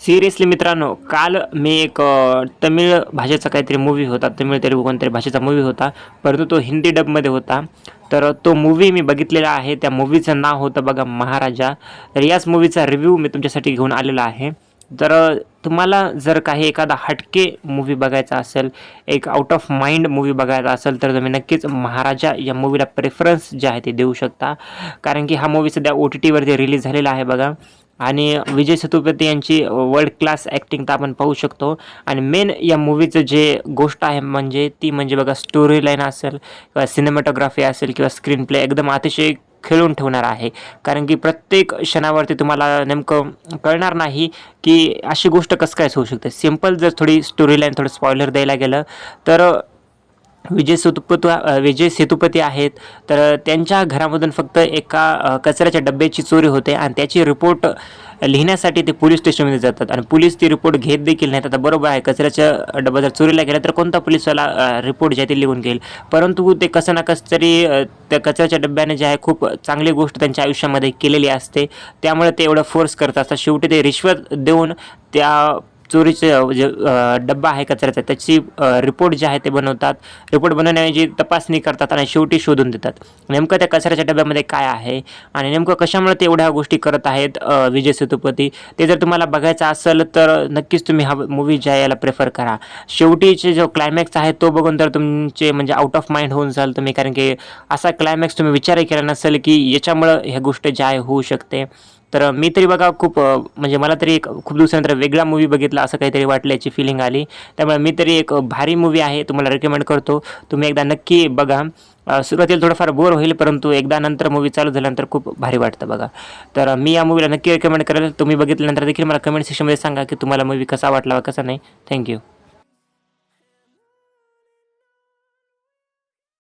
Seriously मित्रांनो काल मी एक तमिळ भाषेचा काहीतरी मूवी होता तमिळ तेलुगू कोणतरी भाषेचा मूवी होता परंतु तो हिंदी डबमध्ये होता. तर तो मूवी मी बघितलेला आहे त्या मूवीचं नाव होतं बघा महाराजा. तर याच मूवीचा रिव्ह्यू मी तुमच्यासाठी घेऊन आलेला आहे. तर तुम्हाला जर काही एखादा हटके मूवी बघायचा असेल एक आउट ऑफ माइंड मूवी बघायचा असेल तर तुम्ही नक्कीच महाराजा या मूवीला प्रेफरन्स जे आहे ते देऊ शकता. कारण की हा मूवी सध्या ओ टी टीवरती रिलीज झालेला आहे बघा. आणि विजय सेतुपती यांची वर्ल्ड क्लास ॲक्टिंग तर आपण पाहू शकतो. आणि मेन या मूवीचं जे गोष्ट आहे म्हणजे ती म्हणजे बघा स्टोरी लाईन असेल किंवा सिनेमॅटोग्राफी असेल किंवा स्क्रीन प्ले एकदम अतिशय खेळून ठेवणार आहे. कारण की प्रत्येक क्षणावरती तुम्हाला नेमकं कळणार नाही की अशी गोष्ट कसं काय होऊ शकते. सिंपल जर थोडी स्टोरी लाईन थोडं स्पॉयलर द्यायला गेलं तर विजय सेतुपती विजय सेतुपती आहेत. तर त्यांच्या घरामधून फक्त एका कचऱ्याच्या डब्याची चोरी होते आणि त्याची रिपोर्ट लिहिण्यासाठी ते पोलीस स्टेशनमध्ये जातात. आणि पोलीस ती रिपोर्ट घेत देखील नाहीत. आता बरोबर आहे कचऱ्याच्या डबा जर चोरीला गेला तर कोणता पोलीसवाला रिपोर्ट जे आहे ते लिहून घेईल? परंतु ते कसं ना कसं तरी त्या कचऱ्याच्या डब्याने जे आहे खूप चांगली गोष्ट त्यांच्या आयुष्यामध्ये केलेली असते. त्यामुळे ते एवढं फोर्स करत असतात. शेवटी ते रिश्वत देऊन त्या चोरीचे जे डब्बा आहे कचऱ्याचा त्याची रिपोर्ट जे आहे ते बनवतात. रिपोर्ट बनवण्याऐवजी तपासणी करतात आणि शेवटी शोधून देतात. नेमकं त्या कचऱ्याच्या डब्यामध्ये काय आहे आणि नेमकं कशामुळे ते एवढ्या गोष्टी करत आहेत विजय सेतुपती? ते जर तुम्हाला बघायचं असेल तर नक्कीच तुम्ही हा मूवी जे आहे याला प्रेफर करा. शेवटीचे जो क्लायमॅक्स आहे तो बघून तर तुमचे म्हणजे आउट ऑफ माइंड होऊन जाल तुम्ही कारण की असा क्लायमॅक्स तुम्ही विचारही केला नसेल की याच्यामुळं ह्या गोष्ट ज्या आहे होऊ शकते. तर मी तरी बघा खूप म्हणजे मला तरी एक खूप दिवसानंतर वेगळा मूवी बघितला असं काहीतरी वाटलं याची फिलिंग आली. त्यामुळे मी तरी एक भारी मूवी आहे तुम्हाला रेकमेंड करतो. तुम्ही एकदा नक्की बघा. सुरुवातीला थोडंफार बोर होईल परंतु एकदा नंतर मूवी चालू झाल्यानंतर खूप भारी वाटतं बघा. तर मी या मूवीला नक्की रेकमेंड करेल. तुम्ही बघितल्यानंतर देखील मला कमेंट सेक्शनमध्ये सांगा की तुम्हाला मूवी कसा वाटला कसा नाही. थँक्यू